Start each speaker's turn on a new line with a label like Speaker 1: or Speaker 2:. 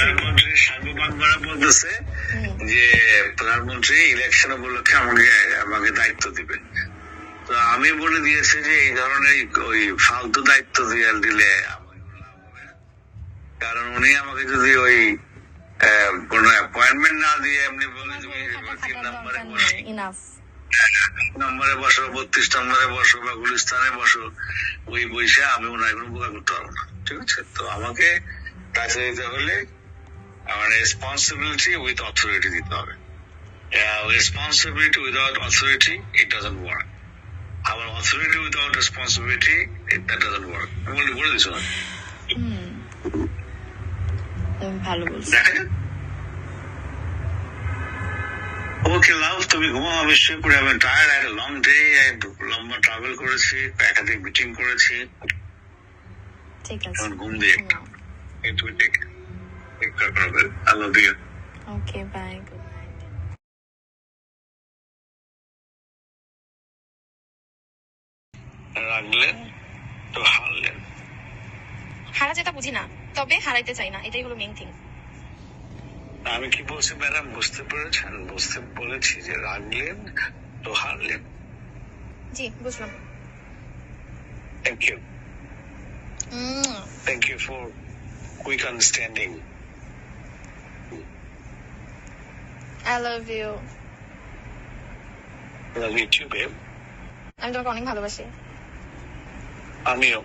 Speaker 1: প্রধানমন্ত্রী সার্ববাংলা বলতেছে যে প্রধানমন্ত্রী ইলেকশন উপলক্ষে আমাকে আমাকে দায়িত্ব দিবে তো আমি বলে দিয়েছি যে এই ধরনের ওই ফালতু দায়িত্ব দিয়ে দিলে। কারণ উনি আমাকে যদি ওই কোনো অ্যাপয়েন্টমেন্ট না দিয়ে এমনি বলে তুমি তিন নম্বরে বসো। নম্বরে বসো বত্রিশ নম্বরে বসো বা গুলিস্তানে বসো ওই বইসে আমি ওনার কোনো উপকার করতে পারব না। ঠিক আছে? তো আমাকে কাছে দিতে হলে রেসপন্সিবিলিটি উইথ অথরিটি দিতে হবে responsibility without authority it doesn't work আমার authority without responsibility that doesn't work বলে বলে দিছো না।
Speaker 2: হুম। তুমি ভালো বলছো।
Speaker 1: দেখা যাক। ওকে লাভ তুমি ঘুমাও আমি শুয়ে পড়ে আমি টায়ার্ড একটা লং ডে লম্বা ট্রাভেল করেছি একাধিক মিটিং করেছি।
Speaker 2: ঠিক আছে।
Speaker 1: ঘুম দিয়ে একটা তুমি take
Speaker 2: okay bye good night
Speaker 1: রাখলেন তো হারলেন
Speaker 2: হারা যেটা বুঝি না তবে হারাইতে চাই না এটাই হলো মেইন থিং
Speaker 1: আমি কি বলছি ম্যাডাম? বুঝতে পেরেছেন? বুঝতে বলেছি যে রাখলেন তো হারলেন।
Speaker 2: জি বুঝলাম।
Speaker 1: Thank you thank you for quick understanding
Speaker 2: I love you
Speaker 1: love you too babe
Speaker 2: আমি তোমাকে অনেক ভালোবাসি
Speaker 1: আমিও